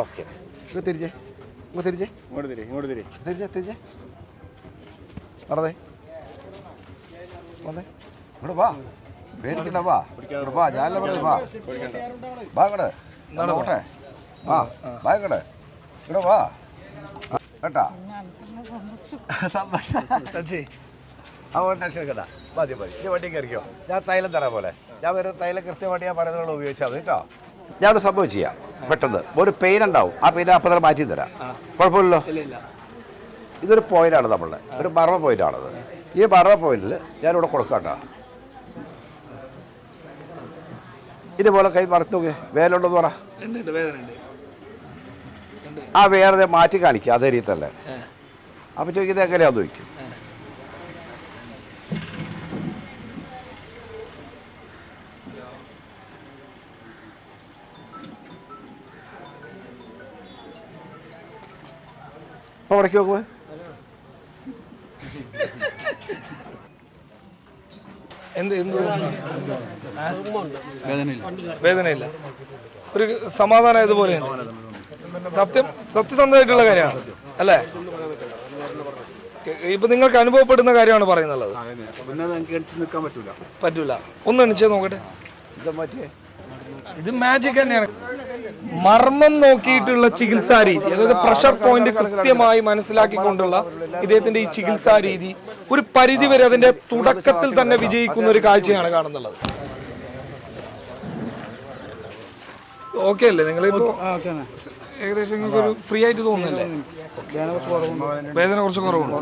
Okay. ഇങ്ങ് തിരിച്ചേ ഇങ്ങ് തിരിച്ചേ ഇങ്ങോട്ട് തിരി ഇങ്ങോട്ട് തിരി. തിരിച്ചേ തിരിച്ചേ നടന്നേ. വന്നേ ഇവിടെ വാ. പേടിക്കണ്ട വാ. ഇവിടെ വാ. ഞാനല്ല പറഞ്ഞത്? വാ. വാ ഇങ്ങട് നോട്ടെ വാ. വാ ഇങ്ങട് ഇവിടെ വാ. കേട്ടാ? സന്തോഷം. അതുകൊണ്ട് ടെൻഷൻ എടുക്കണ്ട മതി മതി. ഈ വണ്ടി കയറിക്കോ. ഞാൻ തൈലം തരാം പോലെ. ഞാൻ വരുന്ന തൈലം കൃത്യമായിട്ട് ഞാൻ പറയുന്നതിനുള്ള ഉപയോഗിച്ചാൽ മതി കേട്ടോ. ഞാനൊരു സംഭവം ചെയ്യാം. പെട്ടെന്ന്. ഒരു പെയിൻ ഉണ്ടാവും. ആ പെയിൻ അപ്പം തന്നെ മാറ്റി തരാം. കുഴപ്പമില്ലല്ലോ? ഇതൊരു പോയിന്റാണ് നമ്മളുടെ ഒരു മർമ്മ പോയിന്റാണത് ഈ മർമ്മ പോയിന്റിൽ ഞാനിവിടെ കൊടുക്കാം കേട്ടോ. ഇതുപോലെ കൈ മറത്തു നോക്കി വേലുണ്ടെന്ന് പറ. ആ വേറെ മാറ്റി കാണിക്കുക അതേ രീതി തന്നെ. അപ്പം ചോദിക്കുന്നത് എങ്ങനെയാന്ന് ചോദിക്കും. അപ്പോൾ അവിടേക്ക് നോക്കുമോ എന്ത് എന്ത്? വേദനയില്ല. ഒരു സമാധാനം ഇതുപോലെയാണ് സത്യം സത്യസന്ധമായിട്ടുള്ള കാര്യമാണ്. അല്ലേ? ഇപ്പൊ നിങ്ങൾക്ക് അനുഭവപ്പെടുന്ന കാര്യമാണ് പറയുന്നത് പറ്റൂല. പറ്റൂല. ഒന്ന് എണിച്ചേ നോക്കട്ടെ. ഇത് ഇത് മാജിക് തന്നെയാണ്. മർമ്മം നോക്കിയിട്ടുള്ള ചികിത്സാ രീതി അതായത് പ്രഷർ പോയിന്റ് കൃത്യമായി മനസ്സിലാക്കിക്കൊണ്ടുള്ള ഇദ്ദേഹത്തിന്റെ ഈ ചികിത്സാ രീതി ഒരു പരിധി വരെ അതിന്റെ തുടക്കത്തിൽ തന്നെ വിജയിക്കുന്ന ഒരു കാഴ്ചയാണ് കാണുന്നുള്ളത്. ഓക്കെ അല്ലേ? നിങ്ങളിപ്പോ ഏകദേശം നിങ്ങൾക്ക് ഒരു ഫ്രീ ആയിട്ട് തോന്നുന്നില്ലേ? വേദന കുറച്ച് കുറവുണ്ട്.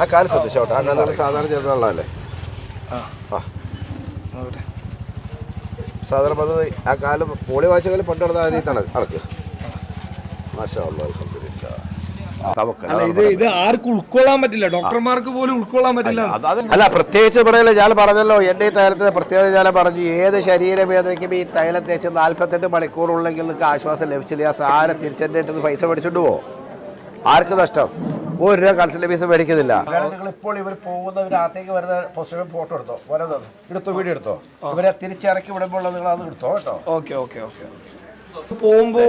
ആ കാൽ ശ്രദ്ധിച്ചോട്ടെ. ആ കാലാണ് സാധാരണ നോക്കട്ടെ. സാധാരണ പദ്ധതി ആ കാലം പോളി വായിച്ച കാലം പണ്ട് നടന്ന ആദ്യം അടക്കുക അടക്ക് മാഷാ അല്ലാ, ഇത് ഇത് ആർക്കും ഉൾക്കൊള്ളാൻ പറ്റില്ല. ഡോക്ടർമാർക്ക് പോലും ഉൾക്കൊള്ളാൻ പറ്റില്ല. അല്ല പ്രത്യേകിച്ച് പറയല്ല ഞാൻ പറഞ്ഞല്ലോ എന്റെ ഈ തൈലത്തിന് പ്രത്യേകത ഞാൻ പറഞ്ഞു ഏത് ശരീരവേദനയ്ക്കും ഈ തൈലം തേച്ച് നാൽപ്പത്തെട്ട് മണിക്കൂറുള്ളെങ്കിൽ നിങ്ങൾക്ക് ആശ്വാസം ലഭിച്ചില്ല. ആ സാധനം തിരിച്ചെന്റെ പൈസ മേടിച്ചോണ്ട് പോവോ ആർക്ക് നഷ്ടം? ഒരു രൂപ കൺസൾട്ട് ഫീസ് മേടിക്കുന്നില്ല. നിങ്ങൾ ഇപ്പോൾ ഇവർ പോകുന്ന പോകുന്നവരകത്തേക്ക് വരുന്ന പോസ്റ്റർ ഫോട്ടോ എടുത്തോ? വരുന്നത്? എടുത്തോ വീഡിയോ എടുത്തോ? ഇവരെ തിരിച്ചിറക്കി വിടുമ്പോൾ നിങ്ങൾ അത് എടുത്തോ കേട്ടോ? Okay okay okay. പോകുമ്പോ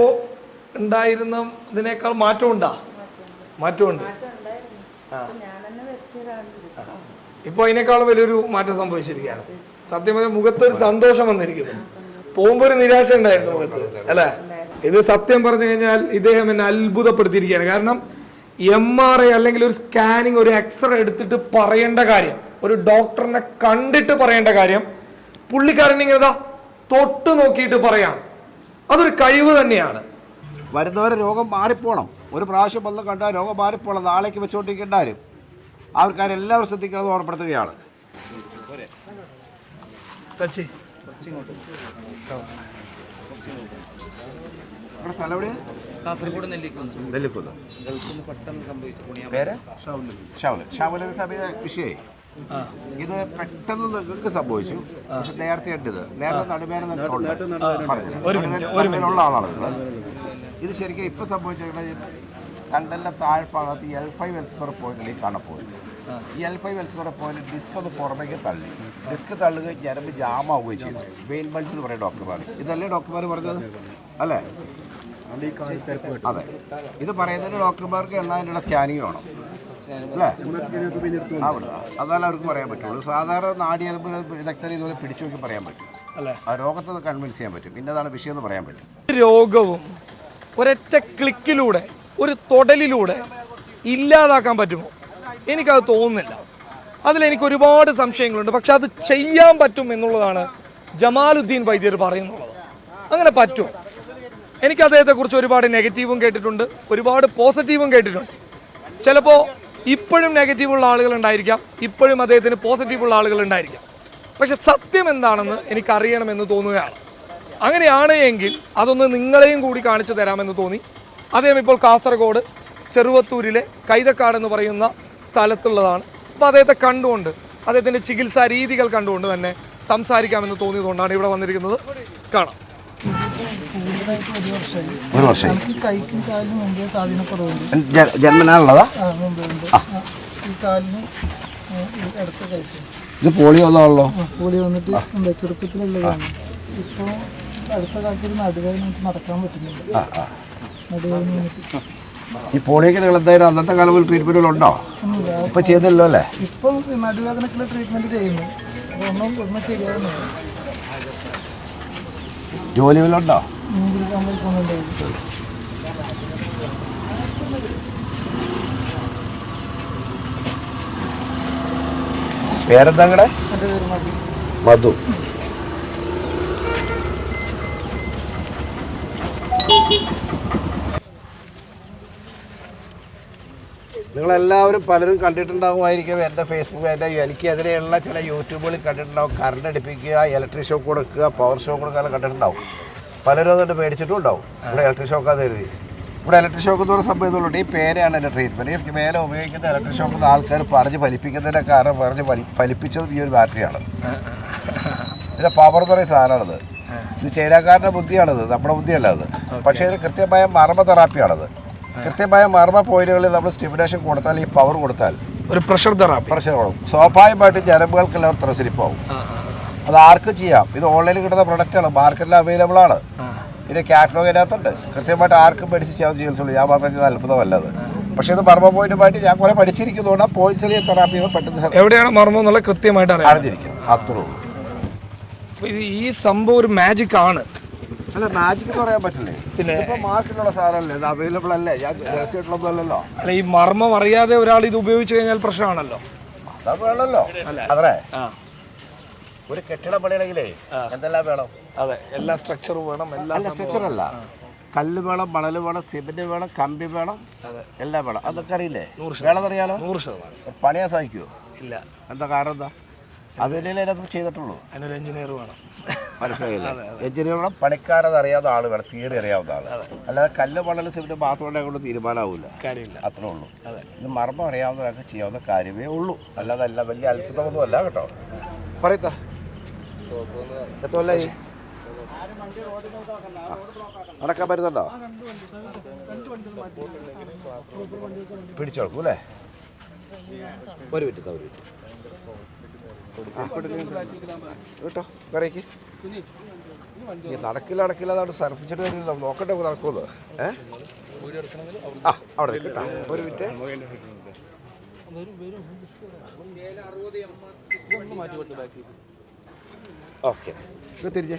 ഉണ്ടായിരുന്ന ഇതിനേക്കാൾ മാറ്റമുണ്ടാ മാറ്റമുണ്ട് ഇപ്പൊ അതിനേക്കാളും വലിയൊരു മാറ്റം സംഭവിച്ചിരിക്കുകയാണ്. സത്യം പറഞ്ഞാൽ മുഖത്തൊരു സന്തോഷം വന്നിരിക്കുന്നു. പോകുമ്പോ ഒരു നിരാശ ഉണ്ടായിരുന്നു മുഖത്ത് അല്ലെ? ഇത് സത്യം പറഞ്ഞു കഴിഞ്ഞാൽ ഇദ്ദേഹം എന്നെ അത്ഭുതപ്പെടുത്തിയിരിക്കുകയാണ്. കാരണം എം ആർ ഐ അല്ലെങ്കിൽ ഒരു സ്കാനിങ് ഒരു എക്സ്റേ എടുത്തിട്ട് പറയേണ്ട കാര്യം ഒരു ഡോക്ടറിനെ കണ്ടിട്ട് പറയേണ്ട കാര്യം പുള്ളിക്കാരൻ ഇങ്ങനെടാ തൊട്ട് നോക്കിയിട്ട് പറയാം. അതൊരു കഴിവ് തന്നെയാണ്. വരുന്നവരെ രോഗം മാറിപ്പോണം. ഒരു പ്രാവശ്യം വന്ന് കണ്ടാൽ രോഗം മാറിപ്പോണം. നാളേക്ക് വെച്ചുകൊണ്ടിരിക്കേണ്ടാരും എല്ലാവരും ശ്രദ്ധിക്കണമെന്ന് ഓർമ്മപ്പെടുത്തുകയാണ്. തച്ചി. ഇവിടെ സ്ഥലം എവിടെയാണ് കാസർഗോഡ് നെല്ലിക്കുന്നു. നെല്ലിക്കുന്ന്. ഗൾഫിൽ പെട്ടെന്ന് സംഭവിച്ചു. പുണിയാ പേര്? ഷാവുൽ ഷാവുലിന് സമയ വിഷയേ ഇത് പെട്ടെന്ന് നിങ്ങൾക്ക് സംഭവിച്ചു. പക്ഷെ നേരത്തെ ഇട്ടത് നേരത്തെ നടുവേന പറഞ്ഞില്ല. ആളാണ് നിങ്ങൾ. ഇത് ശരിക്കും ഇപ്പൊ സംഭവിച്ചിരിക്കുന്നത് കണ്ടല്ല താഴ്ഭാഗത്ത് എൽ ഫൈവ് എൽസർ പോയിന്റിൽ കാണപ്പോയി ഈ എൽ ഫൈവ് എൽസർ പോയിന്റ് ഡിസ്ക് ഒന്ന് പുറമേക്ക് തള്ളി. ഡിസ്ക് തള്ളുക ഞരമ്പ് ജാമാവുകയും ചെയ്തു. വെയിൻ ബൾസ് എന്ന് പറയും ഡോക്ടർമാർ ഇതല്ലേ ഡോക്ടർമാർ പറഞ്ഞത്? അല്ലേ? അതെ. ഇത് പറയുന്നതിന് ഡോക്ടർമാർക്ക് എണ്ണാതിന്റെ സ്കാനിങ് വേണം. അല്ലേ? അവിടെ അതാലും അവർക്ക് പറയാൻ പറ്റുള്ളൂ. സാധാരണ നാടിയൽപ്പ് വിദഗ്ധർ ഇതുപോലെ പിടിച്ചു നോക്കി പറയാൻ പറ്റും. അല്ലേ? ആ രോഗത്തെ കൺവിൻസ് ചെയ്യാൻ പറ്റും. പിന്നെ അതാണ് വിഷയം എന്ന് പറയാൻ പറ്റും. രോഗവും ഒരൊറ്റ ക്ലിക്കിലൂടെ ഒരു തൊടലിലൂടെ ഇല്ലാതാക്കാൻ പറ്റുമോ? എനിക്കത് തോന്നുന്നില്ല. അതിലെനിക്ക് ഒരുപാട് സംശയങ്ങളുണ്ട്. പക്ഷെ അത് ചെയ്യാൻ പറ്റും എന്നുള്ളതാണ് ജമാലുദ്ദീൻ വൈദ്യർ പറയുന്നുള്ളത്. അങ്ങനെ പറ്റുമോ? എനിക്ക് അദ്ദേഹത്തെക്കുറിച്ച് ഒരുപാട് നെഗറ്റീവും കേട്ടിട്ടുണ്ട് ഒരുപാട് പോസിറ്റീവും കേട്ടിട്ടുണ്ട്. ചിലപ്പോൾ ഇപ്പോഴും നെഗറ്റീവുള്ള ആളുകൾ ഉണ്ടായിരിക്കാം ഇപ്പോഴും അദ്ദേഹത്തിന് പോസിറ്റീവുള്ള ആളുകൾ ഉണ്ടായിരിക്കാം. പക്ഷെ സത്യം എന്താണെന്ന് എനിക്കറിയണമെന്ന് തോന്നുകയാണ്. അങ്ങനെയാണ് എങ്കിൽ അതൊന്ന് നിങ്ങളെയും കൂടി കാണിച്ചു തരാമെന്ന് തോന്നി. അദ്ദേഹം ഇപ്പോൾ കാസർഗോഡ് ചെറുവത്തൂരിലെ കൈതക്കാട് എന്ന് പറയുന്ന സ്ഥലത്തുള്ളതാണ്. അപ്പോൾ അദ്ദേഹത്തെ കണ്ടുകൊണ്ട് അദ്ദേഹത്തിന്റെ ചികിത്സാ രീതികൾ കണ്ടുകൊണ്ട് തന്നെ സംസാരിക്കാമെന്ന് തോന്നിയതുകൊണ്ടാണ് ഇവിടെ വന്നിരിക്കുന്നത്. കാണാം. കാലിന് വർഷം കഴിക്കും ഇത് പോളിയോ ഉള്ളതാണല്ലോ പോളിയോ വന്നിട്ട് എന്താ ചെറുപ്പത്തിലുള്ളതാണ്. ഇപ്പോൾ അടുത്ത കാലത്ത് ഒരു നടുവേദന നടക്കാൻ പറ്റുന്നില്ല. നടുവേദന ഈ പോളിയൊക്കെ നിങ്ങൾ എന്തായാലും അന്നത്തെ കാലം ഒരു ട്രീറ്റ്മെന്റുകളുണ്ടോ ഉണ്ടോ? ഇപ്പം ചെയ്യുന്നില്ലല്ലോ അല്ലേ? ഇപ്പം നടുവേദനക്കുള്ള ട്രീറ്റ്മെന്റ് ചെയ്യുന്നു. ഒന്നും ഒന്നും ശരിയാകുന്നില്ല ജോലി വല്ലതുണ്ടോ മീൻ മതി മധു. നിങ്ങളെല്ലാവരും പലരും കണ്ടിട്ടുണ്ടാകുമായിരിക്കും എന്റെ ഫേസ്ബുക്ക് എന്റെ എനിക്കെതിരെയുള്ള ചില യൂട്യൂബുകളിൽ കണ്ടിട്ടുണ്ടാവും കറണ്ട് അടിപ്പിക്കുക ഇലക്ട്രിക് ഷോക്ക് കൊടുക്കുക പവർ ഷോക്ക് കൊടുക്കുക കണ്ടിട്ടുണ്ടാവും. പലരും അതുകൊണ്ട് പേടിച്ചിട്ടും ഉണ്ടാവും. ഇവിടെ ഇലക്ട്രിക് ഷോക്കാന്ന് കരുതി. ഇവിടെ ഇലക്ട്രിക് ഷോക്ക് എന്ന് പറഞ്ഞ സംഭവം ഇതുകൊണ്ട് ഈ പേരാണ് എന്റെ ട്രീറ്റ്മെന്റ് ഈ മേലെ ഉപയോഗിക്കുന്ന ഇലക്ട്രിക് ഷോക്ക് ആൾക്കാർ പറഞ്ഞ് ഫലിപ്പിക്കുന്നതിന്റെ കാരണം പറഞ്ഞ് ഫലി ഫലിപ്പിച്ചത് ഈ ഒരു ബാറ്ററിയാണ് ഇതിന്റെ പവർ എന്ന് പറയുന്ന സാധനമാണത്. ഇത് ചൈനക്കാരന്റെ ബുദ്ധിയാണത്. നമ്മുടെ ബുദ്ധിയല്ല അത്. പക്ഷേ ഇത് കൃത്യമായ മർമ്മ തെറാപ്പിയാണത് കൃത്യമായ മർമ്മ പോയിന്റുകളിൽ നമ്മൾ സ്റ്റിമുലേഷൻ കൊടുത്താൽ ഈ പവർ കൊടുത്താൽ ഒരു പ്രഷർ തെറാപ്പി പ്രഷർ കൊടുക്കും. സ്വാഭാവികമായിട്ടും ഞരമ്പുകൾക്കെല്ലാം ത്രസിരിപ്പാവും അത് ആർക്കും ചെയ്യാം? ഇത് ഓൺലൈനിൽ കിട്ടുന്ന പ്രൊഡക്റ്റാണ് മാർക്കറ്റിൽ അവൈലബിൾ ആണ്. ഇതിന്റെ കാറ്റലോഗ് അതിനകത്തുണ്ട്. കൃത്യമായിട്ട് ആർക്കും പഠിച്ച് ചെയ്യാൻ ചികിത്സയുള്ളൂ ഞാൻ മാത്രം ചെയ്ത അത്ഭുതമല്ലത്. പക്ഷേ ഇത് മർമ്മ പോയിന്റുമായിട്ട് ഞാൻ കുറെ പഠിച്ചിരിക്കുന്നതുകൊണ്ട് പോയിന്റ്സിലെ തെറാപ്പി പെട്ടെന്ന് എവിടെയാണ് മർമ്മം എന്നുള്ളത് കൃത്യമായിട്ട് അറിഞ്ഞിരിക്കും. അത്രേ ഈ സംഭവം ഒരു മാജിക് ആണ്. അല്ല മാജിക് എന്ന് പറയാൻ പറ്റില്ലേ? പിന്നെ? ഇപ്പൊ മാർക്കറ്റിലുള്ള സാധനമല്ലേ? ഇത് അവൈലബിൾ അല്ലേ? ഞാൻ രഹസ്യമായിട്ടുള്ളതല്ലോ അല്ല ഈ മർമ്മം അറിയാതെ ഒരാൾ ഇത് ഉപയോഗിച്ചു കഴിഞ്ഞാൽ പ്രശ്നമാണല്ലോ. അത് വേണമല്ലോ. അതെ ഒരു കെട്ടിടം പണിയണമെങ്കിലേ എന്തെല്ലാം വേണം? അതെ എല്ലാ സ്ട്രക്ചറും വേണം എല്ലാ സ്ട്രക്ചറല്ല കല്ല് വേണം മണൽ വേണം സിമെന്റ് വേണം കമ്പി വേണം അതെ. എല്ലാം വേണം. അതൊക്കെ അറിയില്ലേ? വേണമെന്നറിയാലോ? നൂറ് ശതമാനം. പണിയാൻ സാധിക്കുമോ ഇല്ല. എന്താ കാരണം എന്താ? അത് തന്നെയല്ലേ അതിനകത്ത് ചെയ്തിട്ടുള്ളൂ. അതിനൊരു എഞ്ചിനീയർ വേണം. മനസ്സിലായില്ല? എഞ്ചിനീയർ വേണം. പണിക്കാരത് അറിയാവുന്ന ആൾ വേണം. തിയറി അറിയാവുന്ന ആൾ അല്ലാതെ കല്ല് മണൽ സിമെന്റ് മാത്രം കൊണ്ട് തീരുമാനമാവില്ല കാര്യമില്ല. അത്രേ ഉള്ളൂ. ഇത് മർമ്മം അറിയാവുന്നവരൊക്കെ ചെയ്യാവുന്ന കാര്യമേ ഉള്ളൂ. അല്ലാതെ അല്ല വലിയ അത്ഭുതമൊന്നും അല്ല കേട്ടോ പറയത്ത എത്രല്ല നടക്കാൻ പറ്റുന്നുണ്ടോ? പിടിച്ചോളൂ അല്ലേ ഒരു മിനിറ്റ് ഒരു മിനിറ്റ്. കേട്ടോ കറിക്ക് ഈ നടക്കില്ല നടക്കില്ല അതവിടെ സർപ്പിച്ചിട്ട് വരില്ല നോക്കട്ടെ നടക്കുമല്ലോ ഏ? ആ അവിടെ കേട്ടോ. ഒരു മിനിറ്റ്. ഓക്കെ. ഇങ്ങ് തിരിച്ചേ.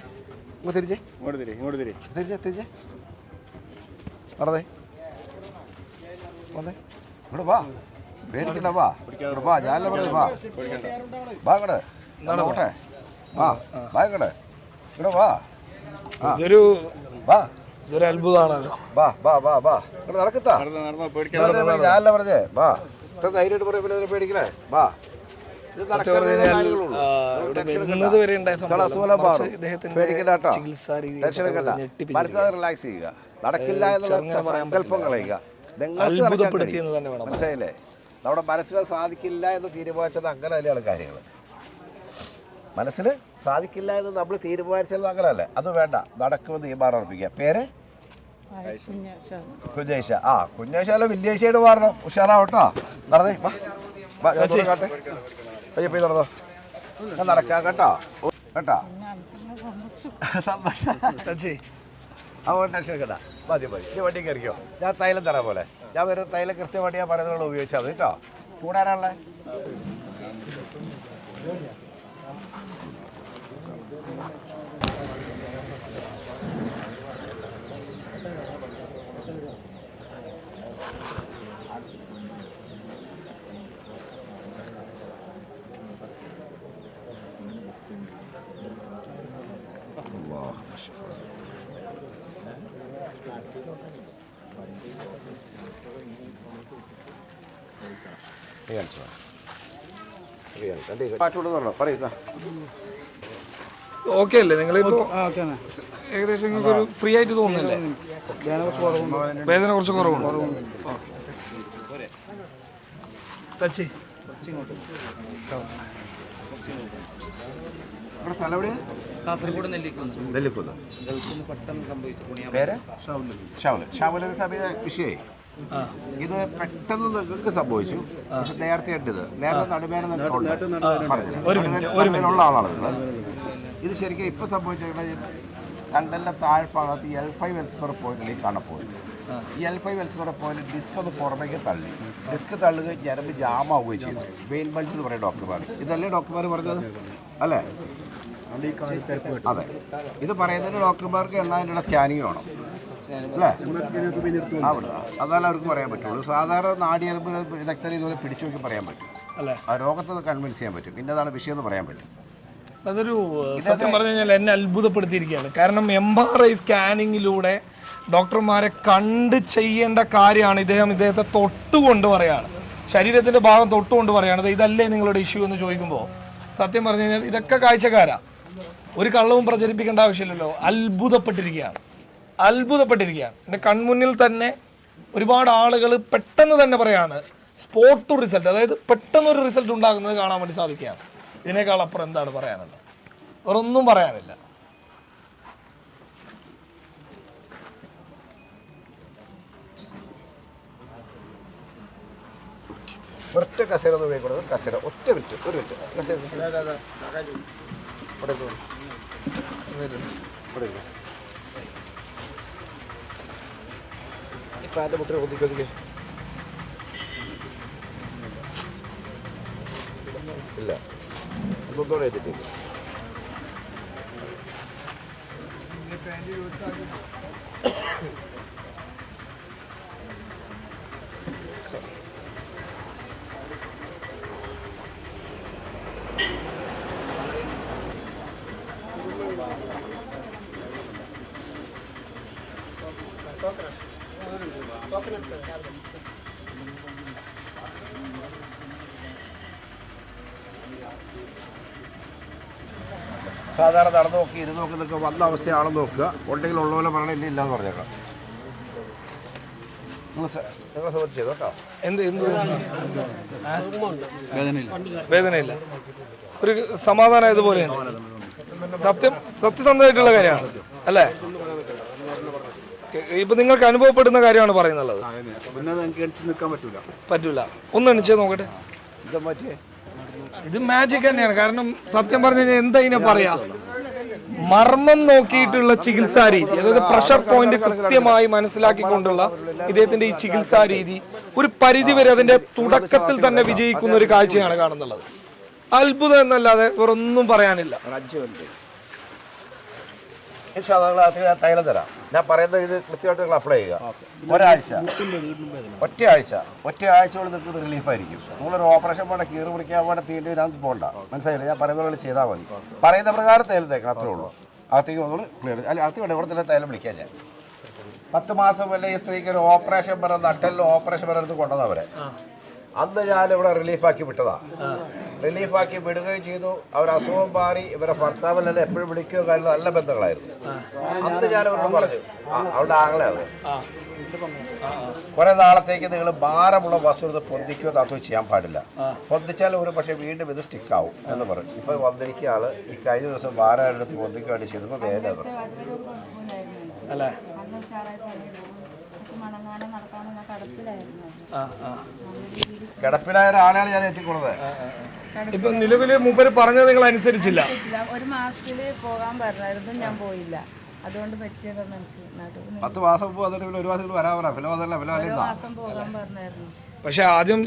ഇങ്ങ് തിരിച്ചേ. ഇങ്ങോട്ട് തിരി ഇങ്ങോട്ട് തിരി. തിരിച്ചേ തിരിച്ചേ. നടന്നേ. വന്നേ. ഇവിടെ വാ. പേടിക്കണ്ട വാ. ഇവിടെ വാ. ഞാനല്ല പറഞ്ഞത് വാ. വാ ഇങ്ങടെ നോട്ടെ വാ. വാ ഇങ്ങോട്ട്. ഇവിടെ വാ. ഇതൊരു വാ. ഇതൊരു അത്ഭുതമാണല്ലോ. വാ വാ വാ വാ. ഇവിടെ നടക്കത്താ. ഞാനല്ല പറഞ്ഞേ വാ. ഇത്ര ധൈര്യമായിട്ട് പറയുമ്പോൾ പേടിക്കണേ? വാ. വരെ ഉണ്ടായ മാറും. റിലാക്സ് ചെയ്യുക. നടക്കില്ല എന്നുള്ള സങ്കല്പം കളയുക. മനസ്സിലായില്ലേ? നമ്മുടെ മനസ്സിൽ സാധിക്കില്ല എന്ന് തീരുമാനിച്ചത് അങ്ങനെ തന്നെയാണ് കാര്യങ്ങൾ. മനസ്സിൽ സാധിക്കില്ല എന്ന് നമ്മൾ തീരുമാനിച്ചത് അങ്ങനെയല്ല? അത് വേണ്ട. നടക്കുമെന്ന് തീരുമാനം ഉറപ്പിക്കുക. പേര്? കുഞ്ഞേശ ആ കുഞ്ഞേശാല വില്ലേശയോട് മാറണം. ഉഷാറാവട്ടോ. നടന്നേ വാ. കാട്ടെ. അയ്യോ പോയി നടന്നോ. ഞാൻ നടക്കാം കേട്ടോ. കേട്ടോ. സന്തോഷം. ചേച്ചി അതുകൊണ്ട് ടെൻഷൻ എടുക്കണ്ട. മതി മതി. ഈ വണ്ടി കയറിക്കോ. ഞാൻ തൈലം തരാം പോലെ ഞാൻ വരുന്ന തൈലം കൃത്യമായിട്ട് ഞാൻ പറയുന്നത് ഉപയോഗിച്ചാൽ മതി കേട്ടോ. കൂടാനാണല്ലേ Thank കാണിച്ചോ നീ കാണിച്ചോ. എന്റെ ഈ കാറ്റോട് പറഞ്ഞോ പറയുക ഓക്കെ അല്ലേ നിങ്ങളിപ്പോ ഏകദേശം നിങ്ങൾക്ക് ഒരു ഫ്രീ ആയിട്ട് തോന്നുന്നില്ലേ? വേദന കുറച്ച് കുറവുണ്ട് തച്ചി. ഇവിടെ സ്ഥലം എവിടെയാണ് കാസർഗോഡ് നെല്ലിക്കുന്നു. നെല്ലിക്കുന്ന്. പെട്ടെന്ന് സംഭവിച്ചു. ഷാവുൽ ഷാവുലിന് സമയത്ത് വിഷയമായി ഇത് പെട്ടെന്ന് നിങ്ങൾക്ക് സംഭവിച്ചു. പക്ഷെ നേരത്തെ ഇട്ടത് നേരത്തെ നടുവേന ഉള്ള ആളാണ് നിങ്ങൾ ഇത് ശരിക്കും ഇപ്പൊ സംഭവിച്ചിട്ടുണ്ടെങ്കിൽ കണ്ടലിന്റെ താഴ്ഭാഗത്ത് എൽ ഫൈവ് എൽസോർ പോയിന്റിൽ കാണപ്പോയി പോയി ഈ എൽ ഫൈവ് എൽസോർ പോയിന്റ് ഡിസ്ക് ഒന്ന് പുറമേക്ക് തള്ളി. ഡിസ്ക് തള്ളുക ഞരമ്പ് ജാം ആവുകയും ചെയ്തു. വെയിൻ ബൾസ് എന്ന് പറയും ഡോക്ടർമാർ ഇതല്ലേ ഡോക്ടർമാർ പറഞ്ഞത്? അല്ലേ? അതെ. ഇത് പറയുന്നതിന് ഡോക്ടർമാർക്ക് എണ്ണാതിന്റെ സ്കാനിങ് വേണം. അല്ലേ? അവിടെ. അതല്ല അവർക്ക് പറയാൻ പറ്റുള്ളൂ. സാധാരണ നാടിയരമ്പ് വിദഗ്ധരെ ഇതുപോലെ പിടിച്ചു നോക്കി പറയാൻ പറ്റും. അല്ലേ? ആ രോഗത്തെ കൺവിൻസ് ചെയ്യാൻ പറ്റും. പിന്നെ അതാണ് വിഷയം എന്ന് പറയാൻ പറ്റും. അതൊരു സത്യം പറഞ്ഞു കഴിഞ്ഞാൽ എന്നെ അത്ഭുതപ്പെടുത്തിയിരിക്കുകയാണ്. കാരണം എം ആർ ഐ സ്കാനിങ്ങിലൂടെ ഡോക്ടർമാരെ കണ്ട് ചെയ്യേണ്ട കാര്യമാണ് ഇദ്ദേഹം ഇദ്ദേഹത്തെ തൊട്ടുകൊണ്ട് പറയാണ്. ശരീരത്തിന്റെ ഭാഗം തൊട്ടുകൊണ്ട് പറയാണ്. ഇതല്ലേ നിങ്ങളുടെ ഇഷ്യൂ എന്ന് ചോദിക്കുമ്പോൾ സത്യം പറഞ്ഞു കഴിഞ്ഞാൽ ഇതൊക്കെ കാഴ്ചക്കാരാ. ഒരു കള്ളവും പ്രചരിപ്പിക്കേണ്ട ആവശ്യമില്ലല്ലോ. അത്ഭുതപ്പെട്ടിരിക്കുകയാണ്. അത്ഭുതപ്പെട്ടിരിക്കുകയാണ്. എന്റെ കൺമുന്നിൽ തന്നെ ഒരുപാട് ആളുകൾ പെട്ടെന്ന് തന്നെ പറയാണ് സ്പോട്ട് ടു റിസൾട്ട് അതായത് പെട്ടെന്ന് ഒരു റിസൾട്ട് ഉണ്ടാകുന്നത് കാണാൻ വേണ്ടി സാധിക്കുകയാണ്. ഇതിനേക്കാൾ അപ്പുറം എന്താണ് പറയാനുള്ളത്? വേറെ ഒന്നും പറയാനില്ല. ഒറ്റ കസേര ഒന്ന് ഉപയോഗിക്കുന്നത് കസേര ഒറ്റ വിറ്റ് ഒരു വിറ്റ് കസേര. ഇവിടെ പാന്റെ മുട്ടിനെ ഒതുക്കി ഒതുക്കി ഇല്ല. ഒന്നും എഴുതിട്ടില്ല സാധാരണ നടന്നു നോക്കി ഇരുന്ന് നോക്കി നിൽക്കുക വന്ന അവസ്ഥയാണെന്ന് നോക്കുക. ഉണ്ടെങ്കിൽ ഉള്ള പോലെ ഇല്ല എന്ന് പറഞ്ഞേക്കാം. നിങ്ങൾ സ- നിങ്ങൾ സപ്പോർട്ട് ചെയ്തു കേട്ടോ? എന്ത് എന്ത്? വേദനയില്ല. ഒരു സമാധാനം ഇതുപോലെയാണ് സത്യം സത്യസന്ധമായിട്ടുള്ള കാര്യമാണ്. അല്ലേ? ഇപ്പൊ നിങ്ങൾക്ക് അനുഭവപ്പെടുന്ന കാര്യമാണ് പറ്റൂല. പറ്റൂല. ഒന്ന് എണിച്ചേ നോക്കട്ടെ. എന്താ പറ്റിയേ? ഇത് മാജിക് തന്നെയാണ്. കാരണം സത്യം പറഞ്ഞു എന്താ ഇതിനെ പറയാ? മർമ്മം നോക്കിയിട്ടുള്ള ചികിത്സാ രീതി അതായത് പ്രഷർ പോയിന്റ് കൃത്യമായി മനസ്സിലാക്കിക്കൊണ്ടുള്ള ഇദ്ദേഹത്തിന്റെ ഈ ചികിത്സാ രീതി ഒരു പരിധി വരെ അതിന്റെ തുടക്കത്തിൽ തന്നെ വിജയിക്കുന്ന ഒരു കാഴ്ചയാണ് കാണുന്നുള്ളത്. അത്ഭുതം എന്നല്ലാതെ വേറൊന്നും പറയാനില്ല. ഇൻഷാ ഞാൻ തൈലം തരാം. ഞാൻ പറയുന്ന ഇത് കൃത്യമായിട്ട് നിങ്ങൾ അപ്ലൈ ചെയ്യുക. ഒരാഴ്ച. ഒറ്റ ആഴ്ച ഒറ്റ ആഴ്ച കൊണ്ട് നിങ്ങൾക്ക് റിലീഫായിരിക്കും നിങ്ങളൊരു ഓപ്പറേഷൻ വേണ്ട കീറ് പിടിക്കാൻ വേണ്ട തീണ്ടി വരാൻ പോകണ്ട മനസ്സിലായില്ല? ഞാൻ പറയുന്ന പോലെ ചെയ്താൽ മതി. പറയുന്ന പ്രകാരം തൈലം തേക്കണം അത്രേ ഉള്ളൂ. അകത്തേക്ക് വന്നോളൂ ക്ലിയർ അല്ല അകത്ത് വേണ്ട ഇവിടെ തന്നെ തൈലം വിളിക്കാൻ ഞാൻ. പത്ത് മാസം വല്ല ഈ സ്ത്രീക്ക് ഒരു ഓപ്പറേഷൻ പറഞ്ഞ നട്ടലിന് ഓപ്പറേഷൻ പറഞ്ഞെടുത്ത് കൊണ്ടുവന്നവരെ അന്ന് ഞാൻ ഇവിടെ റിലീഫാക്കി വിട്ടതാ. റിലീഫാക്കി വിടുകയും ചെയ്തു. അവർ അസുഖം മാറി ഇവരെ ഭർത്താവിനെല്ലാം എപ്പോഴും വിളിക്കുകയോ കാര്യങ്ങളോ നല്ല ബന്ധങ്ങളായിരുന്നു. അന്ന് ഞാൻ അവരോട് പറഞ്ഞു. അവരുടെ അവിടെ ആങ്ങളെയാണ് കുറെ നാളത്തേക്ക് നിങ്ങൾ ഭാരമുള്ള വസ്തുത പൊന്തിക്കുകയോ താത്തോ ചെയ്യാൻ പാടില്ല. പൊന്തിച്ചാൽ ഒരു പക്ഷേ വീണ്ടും ഇത് സ്റ്റിക്ക് ആവും എന്ന് പറഞ്ഞു. ഇപ്പൊ വന്നിരിക്കുക ആൾ ഈ കഴിഞ്ഞ ദിവസം ഭാരം എടുത്ത് പൊന്തിക്കുകയാണ് ചെയ്തപ്പോൾ വേദന. അല്ലേ? കിടപ്പിലായ ഒരാളെയാണ് ഞാൻ ഏറ്റിക്കൊള്ളത് ഇപ്പൊ നിലവിൽ മൂപ്പര് പറഞ്ഞത് നിങ്ങൾ അനുസരിച്ചില്ല. ഒരു മാസത്തിൽ പോകാൻ പറഞ്ഞായിരുന്നു ഞാൻ പോയില്ല. അതുകൊണ്ട് പറ്റിയതാണ് എനിക്ക് പത്ത് മാസം പോകും ഒരു മാസം കൂടി വരാൻ പറയാം മാസം പോകാൻ പറഞ്ഞായിരുന്നു. പക്ഷെ ആദ്യം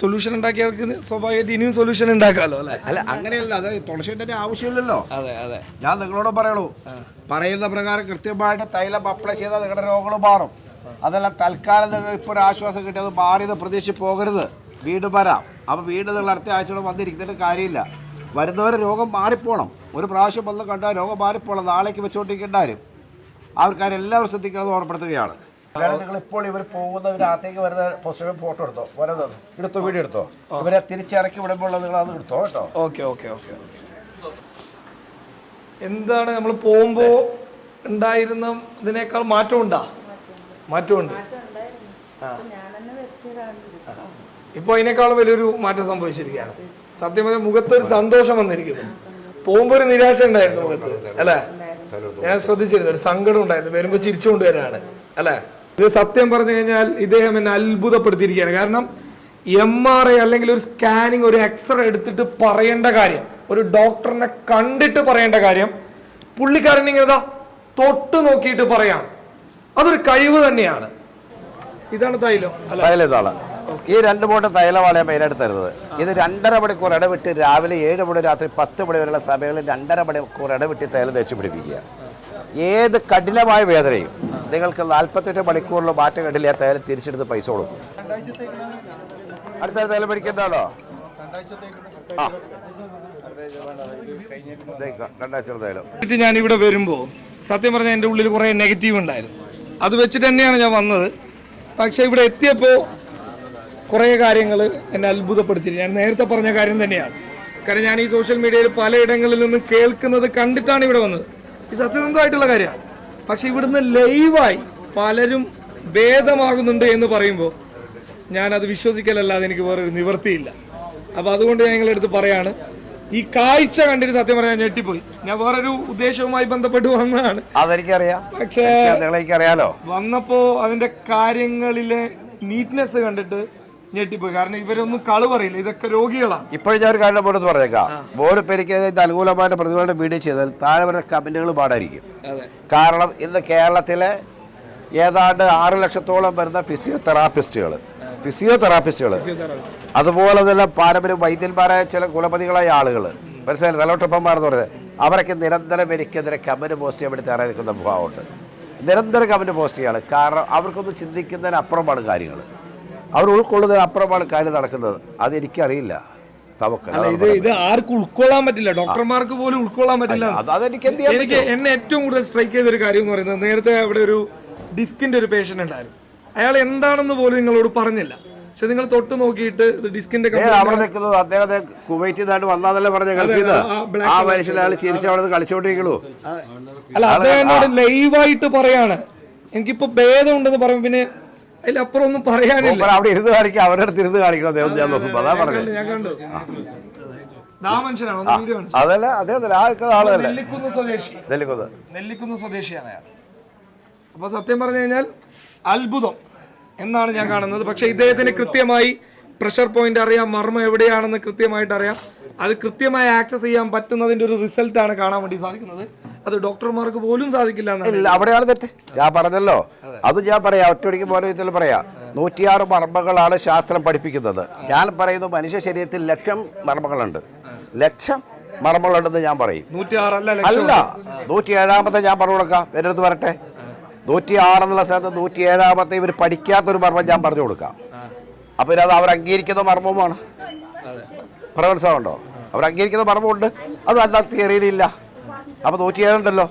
സൊല്യൂഷൻ ഉണ്ടാക്കിയവർക്ക് സ്വാഭാവികമായിട്ട് ഇനിയും സൊല്യൂഷൻ ഉണ്ടാക്കാമല്ലോ അല്ലെ? അല്ല അങ്ങനെയല്ല. അത് തുളസിന്റെ ആവശ്യമില്ലല്ലോ. അതെ അതെ. ഞാൻ നിങ്ങളോട് പറയണു. പറയുന്ന പ്രകാരം കൃത്യമായിട്ട് തൈലം അപ്ലൈ ചെയ്താൽ നിങ്ങളുടെ രോഗങ്ങൾ മാറും. അതെല്ലാം തൽക്കാലം നിങ്ങൾ ഇപ്പോൾ ഒരു ആശ്വാസം കിട്ടിയത് മാറിയത് പ്രതീക്ഷിച്ച് പോകരുത്. വീട് വരാം. അപ്പോൾ വീട് നിങ്ങൾ അടുത്ത ആഴ്ചയോടെ വന്നിരിക്കുന്നതിന് കാര്യമില്ല. വരുന്നവരെ രോഗം മാറിപ്പോണം. ഒരു പ്രാവശ്യം വന്ന് കണ്ടാൽ രോഗം മാറിപ്പോണം. നാളേക്ക് വെച്ചുകൊണ്ടിരിക്കേണ്ട കാര്യം. എല്ലാവരും ശ്രദ്ധിക്കണമെന്ന് ഓർമ്മപ്പെടുത്തുകയാണ്. നിങ്ങൾ ഇപ്പോൾ ഇവർ പോകുന്നതിനകത്തേക്ക് വരുന്ന പോസ്റ്ററും ഫോട്ടോ എടുത്തോ? വരുന്നത് എടുത്തോ വീഡിയോ എടുത്തോ? ഇവരെ തിരിച്ചിറക്കി വിടുമ്പോൾ നിങ്ങൾ അത് എടുത്തോ കേട്ടോ? Okay okay okay. എന്താണ് നമ്മൾ പോകുമ്പോൾ ഉണ്ടായിരുന്ന ഇതിനേക്കാൾ മാറ്റമുണ്ടാ? മാറ്റമുണ്ട്. ഇപ്പോൾ അതിനേക്കാളും വലിയൊരു മാറ്റം സംഭവിച്ചിരിക്കുകയാണ്. സത്യം പറഞ്ഞാൽ മുഖത്ത് ഒരു സന്തോഷം വന്നിരിക്കുന്നു. പോകുമ്പോൾ ഒരു നിരാശ ഉണ്ടായിരുന്നു മുഖത്ത് അല്ലേ? ഞാൻ ശ്രദ്ധിച്ചിരുന്നു ഒരു സങ്കടം ഉണ്ടായിരുന്നു. വരുമ്പോൾ ചിരിച്ചുകൊണ്ട് വരാണ് അല്ലേ? ഇത് സത്യം പറഞ്ഞു കഴിഞ്ഞാൽ ഇദ്ദേഹം എന്നെ അത്ഭുതപ്പെടുത്തിയിരിക്കുകയാണ്. കാരണം എം ആർ ഐ അല്ലെങ്കിൽ ഒരു സ്കാനിങ് ഒരു എക്സ്റേ എടുത്തിട്ട് പറയേണ്ട കാര്യം ഒരു ഡോക്ടറിനെ കണ്ടിട്ട് പറയേണ്ട കാര്യം പുള്ളിക്കാരൻ ഇങ്ങനെ ഇതാ തൊട്ട് നോക്കിയിട്ട് പറയാം അതൊരു കഴിവ് തന്നെയാണ്. ഇതാണ് തൈലം അല്ല? തൈലം ഇതാണ് ഈ രണ്ട് ബോട്ട് തൈലമാണ് മെയിനായിട്ട് തരുന്നത്. ഇത് രണ്ടര മണിക്കൂർ ഇടവിട്ട് രാവിലെ ഏഴ് മണി രാത്രി പത്ത് മണി വരെയുള്ള സമയങ്ങളിൽ രണ്ടര മണിക്കൂർ ഇടവിട്ട് തൈലം തേച്ച് പിടിപ്പിക്കുക. ഏത് കഠിനമായ വേദനയും നിങ്ങൾക്ക് നാൽപ്പത്തെട്ട് മണിക്കൂറിൽ മാറ്റം കണ്ടില്ല തൈലം തിരിച്ചെടുത്ത് പൈസ കൊടുക്കും. അടുത്ത തൈലം പിടിക്കണ്ടോ ആ. രണ്ടാഴ്ച തൈലം. ഞാൻ ഇവിടെ വരുമ്പോൾ സത്യം പറഞ്ഞാൽ എന്റെ ഉള്ളിൽ കുറേ നെഗറ്റീവ് ഉണ്ടായിരുന്നു. അത് വെച്ചിട്ട് തന്നെയാണ് ഞാൻ വന്നത്. പക്ഷേ ഇവിടെ എത്തിയപ്പോൾ കുറേ കാര്യങ്ങൾ എന്നെ അത്ഭുതപ്പെടുത്തി ഞാൻ നേരത്തെ പറഞ്ഞ കാര്യം തന്നെയാണ്. കാരണം ഞാൻ ഈ സോഷ്യൽ മീഡിയയിൽ പലയിടങ്ങളിൽ നിന്ന് കേൾക്കുന്നത് കണ്ടിട്ടാണ് ഇവിടെ വന്നത്. ഈ സത്യസന്ധമായിട്ടുള്ള കാര്യമാണ്. പക്ഷെ ഇവിടുന്ന് ലൈവായി പലരും ഭേദമാകുന്നുണ്ട് എന്ന് പറയുമ്പോൾ ഞാനത് വിശ്വസിക്കലല്ലാതെ എനിക്ക് വേറൊരു നിവൃത്തിയില്ല. അപ്പോൾ അതുകൊണ്ട് ഞാൻ നിങ്ങളെടുത്ത് പറയാണ് ഈ കാഴ്ച കണ്ടിട്ട് സത്യം പറഞ്ഞാൽ ഞെട്ടിപ്പോയി. ഞാൻ വേറൊരു ഉദ്ദേശവുമായി ബന്ധപ്പെട്ട് വന്നതാണ്. അതെനിക്കറിയാം. പക്ഷേ അറിയാലോ വന്നപ്പോ അതിന്റെ കാര്യങ്ങളിലെ നീറ്റ്നെസ് കണ്ടിട്ട് ഞെട്ടിപ്പോയി. കാരണം ഇവരൊന്നും കളു പറയില്ല. ഇതൊക്കെ രോഗികളാണ്. ഇപ്പോഴും ഞാൻ ഒരു കാര്യം പോലെ പറഞ്ഞേക്കാം. ബോർഡ് പേരിക്ക് അനുകൂലമായിട്ട് പ്രതികളുടെ വീഡിയോ ചെയ്താൽ താഴെ വരുന്ന കമന്റുകൾ പാടായിരിക്കും. കാരണം ഇന്ന് കേരളത്തിലെ ഏതാണ്ട് ആറ് ലക്ഷത്തോളം വരുന്ന ഫിസിയോതെറാപ്പിസ്റ്റുകൾ ഫിസിയോതെറാപ്പിസ്റ്റുകൾ അതുപോലെ തന്നെ പാരമ്പര്യ വൈദ്യന്മാരായ ചില കുലപതികളായ ആളുകൾ മനസ്സിലായി തലോട്ടപ്പന്മാർ എന്ന് പറയുന്നത് അവരൊക്കെ നിരന്തരം എനിക്കെതിരെ കമന്റ് പോസ്റ്റ് ചെയ്യാൻ വേണ്ടി തയ്യാറായി നിൽക്കുന്ന ഭാവമുണ്ട് നിരന്തരം കമന്റ് പോസ്റ്റ് ചെയ്യാണ്. കാരണം അവർക്കൊന്നും ചിന്തിക്കുന്നതിന് അപ്പുറമാണ് കാര്യങ്ങൾ അവർ ഉൾക്കൊള്ളുന്നതിന് അപ്പുറമാണ് കാര്യം നടക്കുന്നത്. അത് എനിക്കറിയില്ല. നമുക്ക് അല്ല ഇത് ഇത് ആർക്കും ഉൾക്കൊള്ളാൻ പറ്റില്ല. ഡോക്ടർമാർക്ക് പോലും ഉൾക്കൊള്ളാൻ പറ്റില്ല. എനിക്ക് എന്നെ ഏറ്റവും കൂടുതൽ സ്ട്രൈക്ക് ചെയ്ത ഒരു കാര്യം എന്ന് പറയുന്നത് നേരത്തെ അവിടെ ഒരു ഡിസ്കിന്റെ ഒരു പേഷ്യന്റ് ഉണ്ടായിരുന്നു. അയാൾ എന്താണെന്ന് പോലും നിങ്ങളോട് പറഞ്ഞില്ല. പക്ഷെ നിങ്ങൾ തൊട്ട് നോക്കിയിട്ട് ഡിസ്കിന്റെ അവിടെ നിൽക്കുന്നത് അദ്ദേഹത്തെ കുവൈറ്റിൽ നിന്നാണ് വന്നാന്നല്ലേ പറഞ്ഞ? നിന്ന്. ആ, മനുഷ്യൻ അയാൾ ചിരിച്ച് അവിടെ കളിച്ചോണ്ടിരിക്കണു. അല്ല അദ്ദേഹം ലൈവായിട്ട് പറയാണ്. എനിക്കിപ്പോ ഭേദം ഉണ്ടെന്ന് പറയും പിന്നെ അതിലപ്പുറം ഒന്നും പറയാനില്ല അവിടെ ഇരുന്ന് കാണിക്കാം അവരുടെ അടുത്ത് ഇരുന്ന് കാണിക്കണം അദ്ദേഹം. ഞാൻ നോക്കുമ്പോ അതാ പറഞ്ഞത് ഞാൻ കണ്ടു. അതല്ല അദ്ദേഹം നെല്ലിക്കുന്ന് സ്വദേശി. നെല്ലിക്കുന്ന്. നെല്ലിക്കുന്ന് സ്വദേശിയാണ് അയാൾ. അപ്പോൾ സത്യം പറഞ്ഞു കഴിഞ്ഞാൽ അത്ഭുതം എന്നാണ് ഞാൻ കാണുന്നത്. പക്ഷേ ഇദ്ദേഹത്തിന് കൃത്യമായി പ്രഷർ പോയിന്റ് അറിയാം മർമ്മം എവിടെയാണെന്ന് കൃത്യമായിട്ട് അറിയാം. അത് കൃത്യമായി ആക്സസ് ചെയ്യാൻ പറ്റുന്നതിന്റെ ഒരു റിസൾട്ടാണ് കാണാൻ വേണ്ടി സാധിക്കുന്നത്. അത് ഡോക്ടർമാർക്ക് പോലും സാധിക്കില്ല ഇല്ല അവിടെയാണ് തെറ്റ്. ഞാൻ പറഞ്ഞല്ലോ. അത്. ഞാൻ പറയാം ഒറ്റയടിക്ക് പോലെ ഇതിൽ പറയാം. നൂറ്റിയാറ് മർമ്മങ്ങളാണ് ശാസ്ത്രം പഠിപ്പിക്കുന്നത്. ഞാൻ പറയുന്നു മനുഷ്യ ശരീരത്തിൽ ലക്ഷം മർമ്മങ്ങളുണ്ട്. ലക്ഷം മർമ്മങ്ങളുണ്ടെന്ന് ഞാൻ പറയും. അല്ല നൂറ്റി ഏഴാമത്തെ ഞാൻ പറഞ്ഞു കൊടുക്കാം. എന്റെ അടുത്ത് വരട്ടെ. നൂറ്റി ആറെന്നുള്ള സ്ഥലത്ത് നൂറ്റി ഏഴാമത്തെ ഇവർ പഠിക്കാത്തൊരു മർമ്മം ഞാൻ പറഞ്ഞു കൊടുക്കാം. അപ്പോൾ ഇത് അവർ അംഗീകരിക്കുന്ന മർമ്മവുമാണ്. പ്രവത്സവമുണ്ടോ അവർ അംഗീകരിക്കുന്ന മർമ്മമുണ്ട്. അത് അല്ല തിയറിയിലില്ല അപ്പോൾ നൂറ്റി ഏഴുണ്ടല്ലോ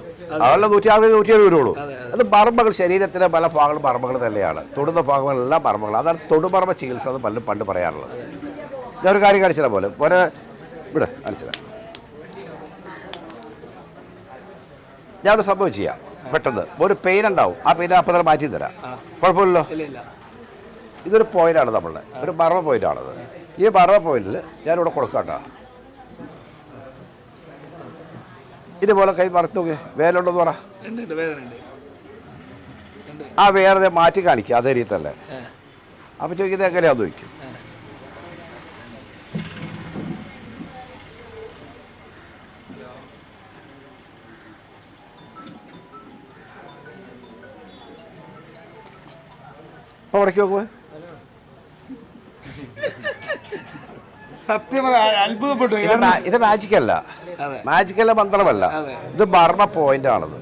അതല്ല നൂറ്റി ആറ് നൂറ്റി ഏഴ് വരുള്ളൂ അത് മർമ്മകൾ ശരീരത്തിലെ പല ഭാഗങ്ങളും മർമ്മങ്ങൾ തന്നെയാണ്. തൊടുന്ന ഭാഗങ്ങളെല്ലാം മർമ്മങ്ങൾ അതാണ് തൊടുമർമ്മ ചികിത്സ എന്ന് പലരും പണ്ട് പറയാറുള്ളത്. ഞാനൊരു കാര്യം കാണിച്ചതാ പോലെ പോലെ ഇവിടെ കാണിച്ചത് ഞാനൊരു സംഭവം ചെയ്യാം. പെട്ടെന്ന്. ഒരു പെയിൻ ഉണ്ടാവും. ആ പെയിൻ അപ്പം തന്നെ മാറ്റി തരാം. കുഴപ്പമില്ലല്ലോ? ഇതൊരു പോയിന്റാണ് നമ്മളുടെ ഒരു മർമ്മ പോയിന്റാണത് ഈ മർമ്മ പോയിന്റിൽ ഞാനിവിടെ കൊടുക്കാം കേട്ടോ. ഇതുപോലെ കൈ മറത്തു നോക്കി. വേലുണ്ടെന്ന് പറ. ആ വേറെ മാറ്റി കാണിക്കുക അതേ രീതി തന്നെ. അപ്പം ചോദിക്കുന്നത് എങ്ങനെയാന്ന് ചോദിക്കും. അപ്പോൾ ഉടക്കി നോക്കുമോ സത്യം അത്ഭുതപ്പെട്ടു. ഇത് മാജിക്കല്ല മാജിക്കല്ല മന്ത്രമല്ല. ഇത് ഭരണ പോയിന്റ് ആണത്.